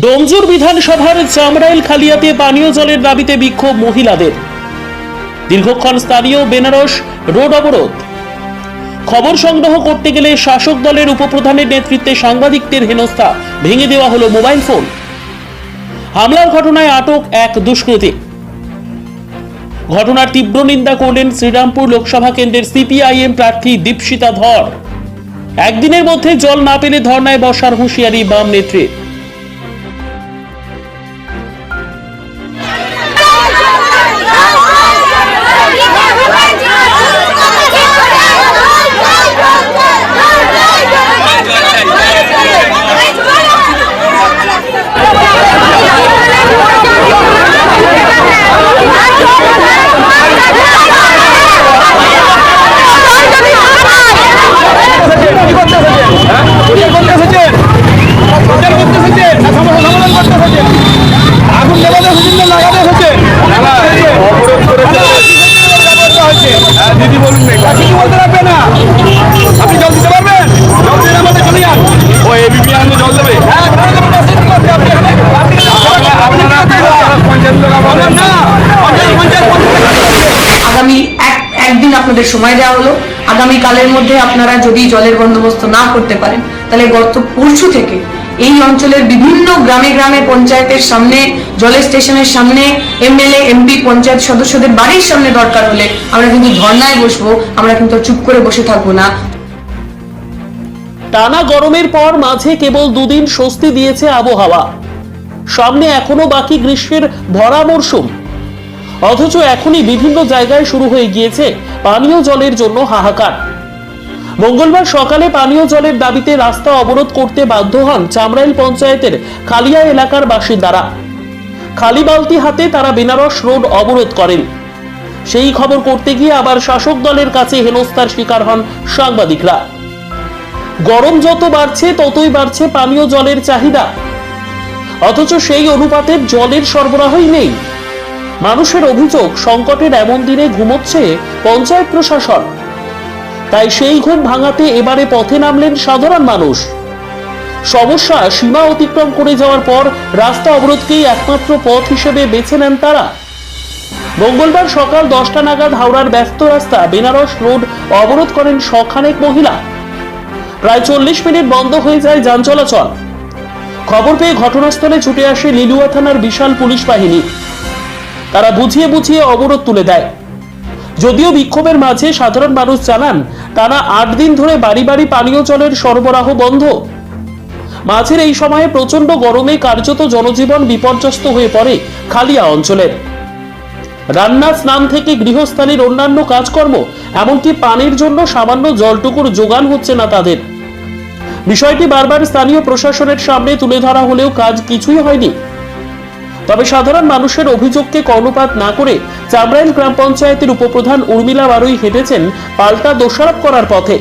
ডোমজুর বিধানসভার চামড়াইল খালিয়াতে পানীয় জলের দাবিতে বিক্ষোভ মহিলাদের। দীর্ঘক্ষণ স্থানীয় বেনারস রোড অবরোধ। খবর সংগ্রহ করতে গেলে শাসক দলের উপপ্রধানের নেতৃত্বে সাংবাদিকদের হেনস্থা। ভেঙে দেওয়া হলো মোবাইল ফোন। হামলার ঘটনায় আটক এক দুষ্কৃতী। ঘটনার তীব্র নিন্দা করলেন শ্রীরামপুর লোকসভা কেন্দ্রের সিপিআইএম প্রার্থী দীপশিতা ধর। একদিনের মধ্যে জল না পেলে ধর্নায় বসার হুঁশিয়ারি বাম নেত্রীর। আপনাদের সময় দেওয়া হলো। আগামী কালের মধ্যে আপনারা যদি জলের বন্দোবস্ত না করতে পারেন, তাহলে গত পরশু থেকে এই অঞ্চলের বিভিন্ন গ্রামে গ্রামে পঞ্চায়েতের সামনে, জলের স্টেশনের সামনে, এমএলএ, এমপি, পঞ্চায়েত সদস্যদের বাড়ির সামনে দরকার হলে আমরা কিন্তু ধর্নায় বসবো, আমরা কিন্তু চুপ করে বসে থাকব না। টানা গরমের পর মাঝে কেবল দুদিন স্বস্তি দিয়েছে আবহাওয়া। সামনে এখনও বাকি গ্রীষ্মের ভরা মরশুম। অথচ এখনই বিভিন্ন জায়গায় শুরু হয়ে গিয়েছে পানীয় জলের জন্য হাহাকার। মঙ্গলবার সকালে পানীয় জলের দাবিতে রাস্তা অবরোধ করতে বাধ্য হন চামড়াইল পঞ্চায়েতের খালিয়া এলাকার বাসিন্দারা। খালি বালতি হাতে তারা বেনারস রোড অবরোধ করেন। সেই খবর করতে গিয়ে আবার শাসক দলের কাছে হেনস্থার শিকার হন সাংবাদিকরা। গরম যত বাড়ছে, ততই বাড়ছে পানীয় জলের চাহিদা। অথচ সেই অনুপাতে জলের সরবরাহই নেই। মানুষের অভিযোগ সংকটের এমন দিনে ঘুমোচ্ছে পঞ্চায়েত প্রশাসন। তাই সেই ঘুম ভাঙাতে এবারে পথে নামলেন সাধারণ মানুষ। সমস্যা সীমা অতিক্রম করে যাওয়ার পর রাস্তা অবরোধকেই একমাত্র পথ হিসেবে বেছে নেন তারা। মঙ্গলবার সকাল দশটা নাগাদ হাওড়ার ব্যস্ত রাস্তা বেনারস রোড অবরোধ করেন শখানেক মহিলা। প্রায় চল্লিশ মিনিট বন্ধ হয়ে যায় যান চলাচল। খবর পেয়ে ঘটনাস্থলে ছুটে আসে লিলুয়া থানার বিশাল পুলিশ বাহিনী। তারা বুঝিয়ে বুঝিয়ে অবরোধ তুলে দেয়। যদিও বিক্ষোভের মাঝে সাধারণ মানুষ জানান তারা আট দিন ধরে বাড়ি বাড়ি পানীয় জলের সরবরাহ বন্ধ। মাঝের এই সময়ে প্রচণ্ড গরমে কার্যত জনজীবন বিপর্যস্ত হয়ে পড়ে খালিয়া অঞ্চলের রান্না স্নান থেকে গৃহস্থালীর অন্যান্য কাজকর্ম, এমনকি পানির জন্য সামান্য জলটুকুর যোগান হচ্ছে না তাদের। বিষয়টি বারবার স্থানীয় প্রশাসনের সামনে তুলে ধরা হলেও কাজ কিছুই হয়নি। তবে সাধারণ মানুষের অভিযোগকে কর্ণপাত না করে চামড়াইল গ্রাম পঞ্চায়েতের উপপ্রধান উর্মিলা বারুই হেঁটেছেন পাল্টা দোষারোপ করার পথে।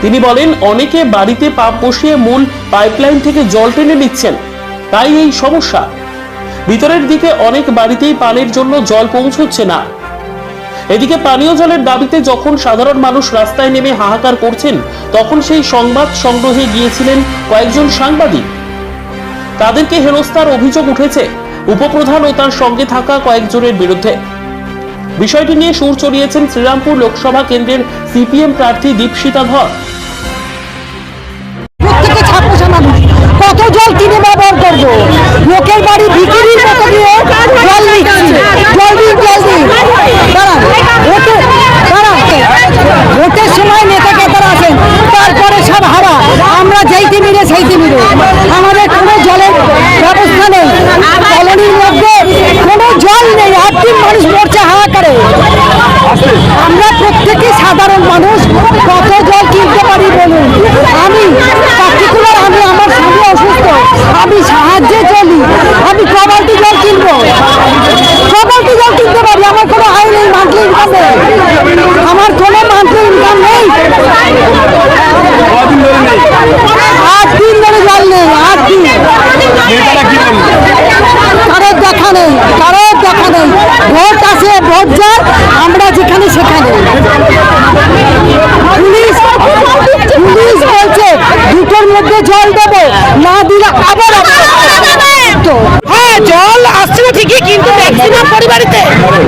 তিনি বলেন, অনেকে বাড়িতে পাপ বসিয়ে মূল পাইপলাইন থেকে জল টেনে নিচ্ছেন। তাই এই সমস্যা। ভিতরের দিকে অনেক বাড়িতেই পানির জন্য জল পৌঁছচ্ছে না। এদিকে পানীয় জলের দাবিতে যখন সাধারণ মানুষ রাস্তায় নেমে হাহাকার করছেন, তখন সেই সংবাদ সংগ্রহে গিয়েছিলেন কয়েকজন সাংবাদিক। তাদেরকে হেনস্থার অভিযোগ উঠেছে। উপপ্রধান ও তার সঙ্গে থাকা কয়েকজনের বিরুদ্ধে। বিষয়টি নিয়ে সুর চড়িয়েছেন শ্রীরামপুর লোকসভা কেন্দ্রের সিপিএম প্রার্থী দীপশিতা ধর।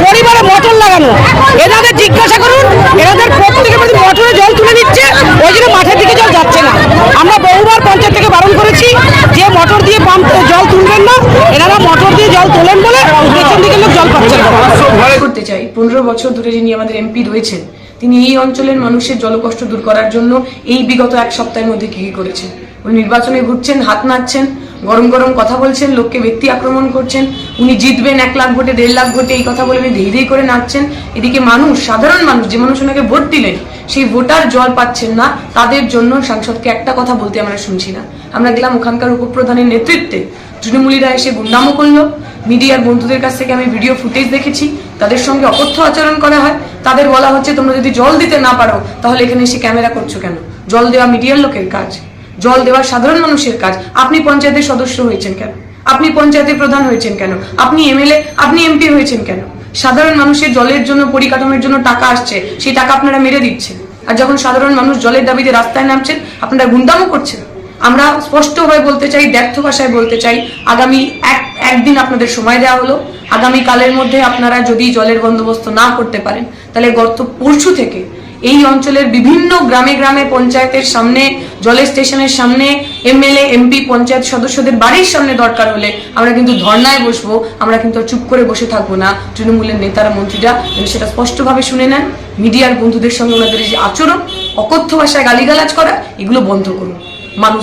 পরিবারে মোটর লাগানো। এনাদের জিজ্ঞাসা করুন, এনাদের প্রত্যেকের মধ্যে জল তুলে নিচ্ছে, ওই জন্য মাঠের দিকে জল যাচ্ছে না। আমরা বহুবার পঞ্চায়েত থেকে বারণ করেছি যে মোটর দিয়ে পাম্প জল তুলবেন না, এনারা মটর দিয়ে জল তোলেন বলে পেছন দিকে লোক জল পাচ্ছে না। করতে চাই। পনেরো বছর ধরে যিনি আমাদের এমপি রয়েছেন, তিনি এই অঞ্চলের মানুষের জলকষ্ট দূর করার জন্য এই বিগত এক সপ্তাহের মধ্যে কি কি করেছেন? ওই নির্বাচনে ঘুরছেন, হাত নাড়ছেন গরম গরম কথা বলছেন, লোককে ব্যক্তি আক্রমণ করছেন, উনি জিতবেন এক লাখ ভোটে, দেড় লাখ ভোটে, এই কথা বলে উনি ধেই করে নাচছেন। এদিকে মানুষ, সাধারণ মানুষ, যে মানুষ ওনাকে ভোট দিলেন, সেই ভোটার জল পাচ্ছেন না, তাদের জন্য সাংসদকে একটা কথা বলতে আমরা শুনছি না। আমরা গেলাম ওখানকার উপপ্রধানের নেতৃত্বে। তৃণমূলীরা এসে গুন্ডামো করল। মিডিয়ার বন্ধুদের কাছ থেকে আমি ভিডিও ফুটেজ দেখেছি। তাদের সঙ্গে অকথ্য আচরণ করা হয়। তাদের বলা হচ্ছে, তোমরা যদি জল দিতে না পারো, তাহলে এখানে এসে ক্যামেরা করছ কেন? জল দেওয়া মিডিয়ার লোকের কাজ। জল দেওয়া সাধারণ মানুষের কাজ। আপনি পঞ্চায়েতের সদস্য হয়েছেন কেন? আপনি পঞ্চায়েতের প্রধান হয়েছেন কেন? আপনি এমএলএ, আপনি এমপি হয়েছেন কেন? সাধারণ মানুষের জলের জন্য, পরিকাঠামোর জন্য টাকা আসছে, সেই টাকা আপনারা মেরে দিচ্ছেন। আর যখন সাধারণ মানুষ জলের দাবিতে রাস্তায় নামছেন, আপনারা গুন্ডামো করছেন। আমরা স্পষ্টভাবে বলতে চাই, ব্যর্থ ভাষায় বলতে চাই, আগামী এক, একদিন আপনাদের সময় দেওয়া হলো। আগামী কালের মধ্যে আপনারা যদি জলের বন্দোবস্ত না করতে পারেন, তাহলে গত পরশু থেকে এই অঞ্চলের বিভিন্ন গ্রামে গ্রামে পঞ্চায়েতের সামনে জলের স্টেশনের সামনে এমএলএ, এমপি, পঞ্চায়েত সদস্যদের বাড়ির সামনে দরকার হলে আমরা কিন্তু ধর্নায় বসবো, আমরা কিন্তু চুপ করে বসে থাকব না। তৃণমূলের নেতারা, মন্ত্রীরা সেটা স্পষ্টভাবে শুনে নেন। মিডিয়ার বন্ধুদের সঙ্গে ওনাদের যে আচরণ, অকথ্য ভাষায় গালিগালাজ করা, এগুলো বন্ধ করুন। মানুষ